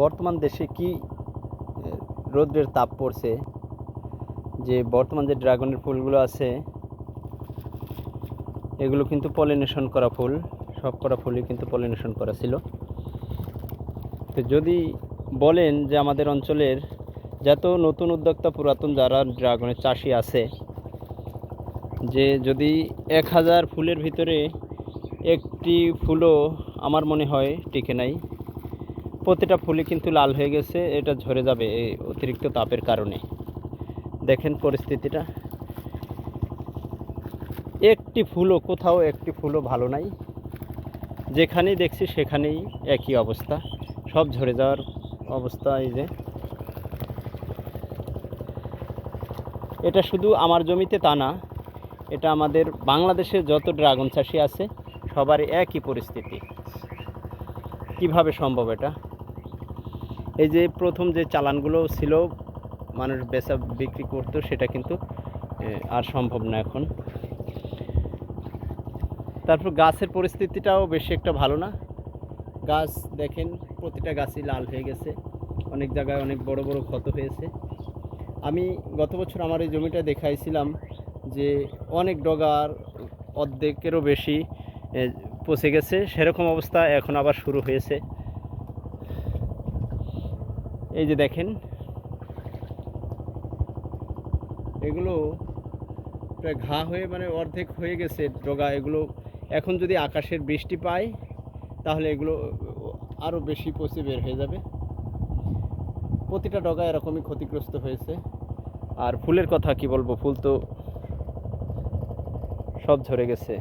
বর্তমান দেশে কি রৌদ্রের তাপ পড়ছে? যে বর্তমান যে ড্রাগনের ফুলগুলো আছে, এগুলো কিন্তু পলিনেশন করা ফুল, সব করা ফুলই কিন্তু পলিনেশন করা ছিল। তো যদি বলেন যে আমাদের অঞ্চলের যত নতুন উদ্যোক্তা পুরাতন যারা ড্রাগনের চাষি আছে, যে যদি এক হাজার ফুলের ভিতরে একটি ফুলও আমার মনে হয় টিকে নাই প্রতিটা ফুলই কিন্তু লাল হয়ে গেছে, এটা ঝরে যাবে এই অতিরিক্ত তাপের কারণে। দেখেন পরিস্থিতিটা। একটি ফুলও, কোথাও একটি ফুলও ভালো নাই। যেখানেই দেখছি সেখানেই একই অবস্থা। সব ঝরে যাওয়ার অবস্থা এই যে। এটা শুধু আমার জমিতে তা না, এটা আমাদের বাংলাদেশে যত ড্রাগন চাষি আছে, সবারই একই পরিস্থিতি। কীভাবে সম্ভব এটা? এই যে প্রথম যে চালানগুলো ছিল, মানুষ বেচা বিক্রি করতো, সেটা কিন্তু আর সম্ভব না এখন। তারপর গাছের পরিস্থিতিটাও বেশি একটা ভালো না। গাছ দেখেন, প্রতিটা গাছই লাল হয়ে গেছে। অনেক জায়গায় অনেক বড় বড় ক্ষত হয়েছে। আমি গত বছর আমার এই জমিটা দেখাইছিলাম যে অনেক ডগার অর্ধেকেরও বেশি পচে গেছে। সেরকম অবস্থা এখন আবার শুরু হয়েছে। এই যে দেখেন। এগুলো প্রায় ঘা হয়ে মানে অর্ধেক হয়ে গেছে ডগা। এগুলো এখন যদি আকাশের বৃষ্টি পায়, তাহলে এগুলো আরও বেশি পচে বের হয়ে যাবে। প্রতিটা ডগা এরকমই ক্ষতিগ্রস্ত হয়েছে। আর ফুলের কথা কি বলব? ফুল তো সব ঝরে গেছে।